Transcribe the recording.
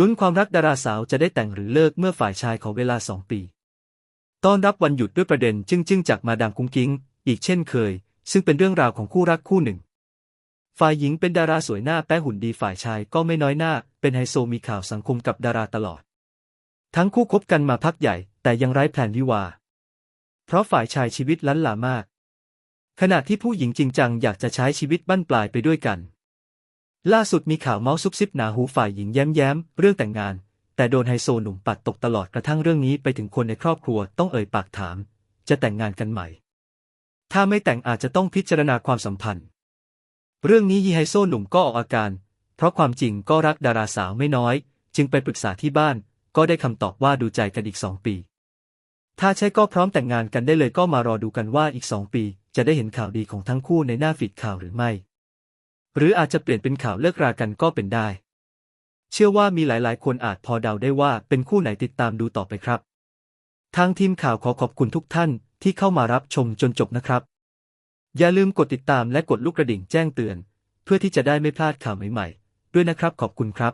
ลุ้นความรักดาราสาวจะได้แต่งหรือเลิกเมื่อฝ่ายชายขอเวลาสองปี ต้อนรับวันหยุดด้วยประเด็นจึ้งจึ้งจากมาดามกุ้งกิ้ง อีกเช่นเคย ซึ่งเป็นเรื่องราวของคู่รักคู่หนึ่ง ฝ่ายหญิงเป็นดาราสวยหน้าแป้หุ่นดีฝ่ายชายก็ไม่น้อยหน้า เป็นไฮโซมีข่าวสังคมกับดาราตลอด ทั้งคู่คบกันมาพักใหญ่ แต่ยังไร้แผนวิวา เพราะฝ่ายชายชีวิตล้นหลามาก ขณะที่ผู้หญิงจริงจังอยากจะใช้ชีวิตบั้นปลายไปด้วยกัน ล่าสุดมีข่าวเมาส์ซุบซิบหนาหูฝ่ายหญิงแย้มแย้มๆเรื่องแต่งงาน แต่โดนไฮโซหนุ่มปัดตกตลอดกระทั่งเรื่องนี้ไปถึงคนในครอบครัวต้องเอ่ยปากถาม จะแต่งงานกันใหม่ ถ้าไม่แต่งอาจจะต้องพิจารณาความสัมพันธ์ เรื่องนี้ยีไฮโซหนุ่มก็ออกอาการ เพราะความจริงก็รักดาราสาวไม่น้อย จึงไปปรึกษาที่บ้าน ก็ได้คำตอบว่าดูใจกันอีกสองปี ถ้าใช่ก็พร้อมแต่งงานกันได้เลยก็มารอดูกันว่าอีกสองปี จะได้เห็นข่าวดีของทั้งคู่ในหน้าฟีดข่าวหรือไม่ หรืออาจจะเปลี่ยนเป็นข่าวเลิกรากันก็เป็นได้ เชื่อว่ามีหลายๆ คนอาจพอเดาได้ว่าเป็นคู่ไหนติดตามดูต่อไปครับ ทางทีมข่าวขอขอบคุณทุกท่านที่เข้ามารับชมจนจบนะครับ อย่าลืมกดติดตามและกดลูกกระดิ่งแจ้งเตือน เพื่อที่จะได้ไม่พลาดข่าวใหม่ๆ ด้วยนะครับขอบคุณครับ